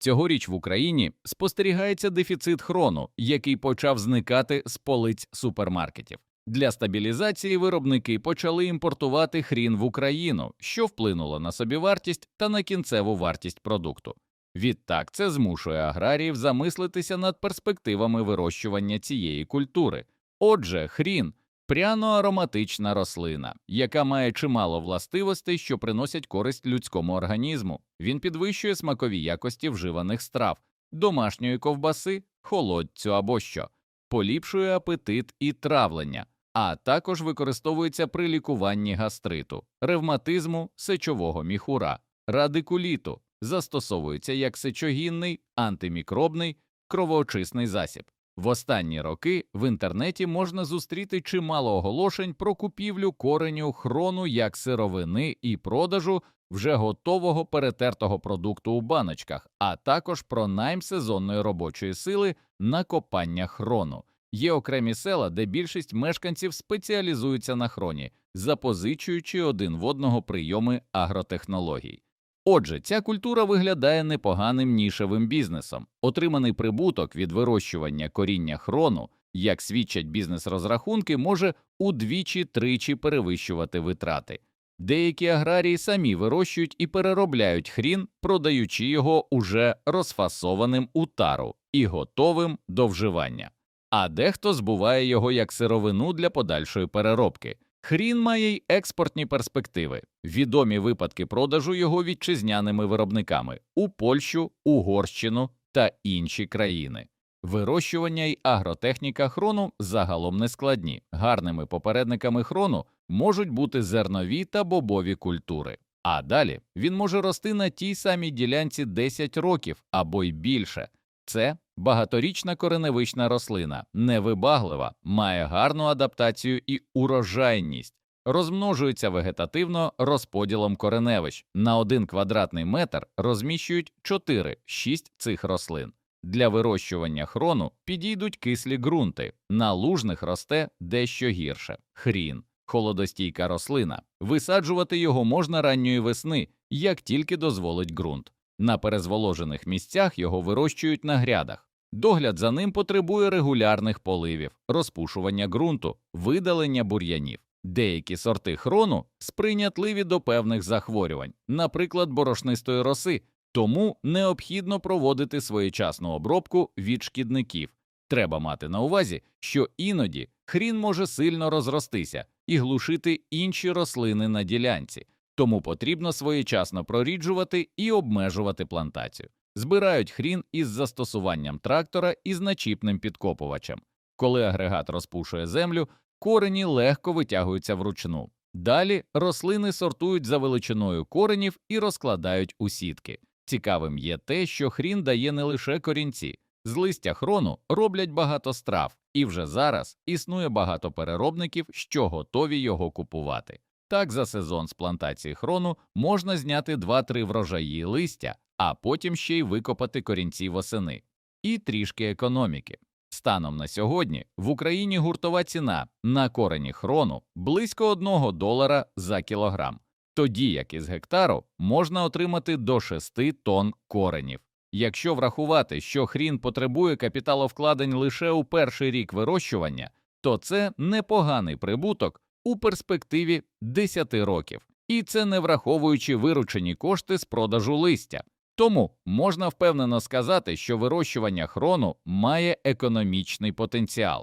Цьогоріч в Україні спостерігається дефіцит хрону, який почав зникати з полиць супермаркетів. Для стабілізації виробники почали імпортувати хрін в Україну, що вплинуло на собівартість та на кінцеву вартість продукту. Відтак це змушує аграріїв замислитися над перспективами вирощування цієї культури. Отже, хрін пряно-ароматична рослина, яка має чимало властивостей, що приносять користь людському організму. Він підвищує смакові якості вживаних страв, домашньої ковбаси, холодцю або що, поліпшує апетит і травлення, а також використовується при лікуванні гастриту, ревматизму, сечового міхура, радикуліту, застосовується як сечогінний, антимікробний, кровоочисний засіб. В останні роки в інтернеті можна зустріти чимало оголошень про купівлю кореню хрону як сировини і продажу вже готового перетертого продукту у баночках, а також про найм сезонної робочої сили на копання хрону. Є окремі села, де більшість мешканців спеціалізуються на хроні, запозичуючи один в одного прийоми агротехнологій. Отже, ця культура виглядає непоганим нішевим бізнесом. Отриманий прибуток від вирощування коріння хрону, як свідчать бізнес-розрахунки, може удвічі-тричі перевищувати витрати. Деякі аграрії самі вирощують і переробляють хрін, продаючи його уже розфасованим у тару і готовим до вживання. А дехто збуває його як сировину для подальшої переробки. Хрін має й експортні перспективи, відомі випадки продажу його вітчизняними виробниками у Польщу, Угорщину та інші країни. Вирощування й агротехніка хрону загалом не складні. Гарними попередниками хрону можуть бути зернові та бобові культури. А далі він може рости на тій самій ділянці 10 років або й більше. Це багаторічна кореневична рослина, невибаглива, має гарну адаптацію і урожайність, розмножується вегетативно розподілом кореневищ. На один квадратний метр розміщують 4-6 цих рослин. Для вирощування хрону підійдуть кислі ґрунти, на лужних росте дещо гірше. Хрін, холодостійка рослина. Висаджувати його можна ранньої весни, як тільки дозволить ґрунт. На перезволожених місцях його вирощують на грядах. Догляд за ним потребує регулярних поливів, розпушування ґрунту, видалення бур'янів. Деякі сорти хрону сприйнятливі до певних захворювань, наприклад, борошнистої роси, тому необхідно проводити своєчасну обробку від шкідників. Треба мати на увазі, що іноді хрін може сильно розростися і глушити інші рослини на ділянці, тому потрібно своєчасно проріджувати і обмежувати плантацію. Збирають хрін із застосуванням трактора і з начіпним підкопувачем. Коли агрегат розпушує землю, корені легко витягуються вручну. Далі рослини сортують за величиною коренів і розкладають у сітки. Цікавим є те, що хрін дає не лише корінці. З листя хрону роблять багато страв, і вже зараз існує багато переробників, що готові його купувати. Так, за сезон з плантації хрону можна зняти 2-3 врожаї листя, а потім ще й викопати корінці восени. І трішки економіки. Станом на сьогодні в Україні гуртова ціна на корені хрону близько 1 долара за кілограм, тоді як із гектару можна отримати до 6 тонн коренів. Якщо врахувати, що хрін потребує капіталовкладень лише у перший рік вирощування, то це непоганий прибуток у перспективі 10 років, і це не враховуючи виручені кошти з продажу листя. Тому можна впевнено сказати, що вирощування хрону має економічний потенціал.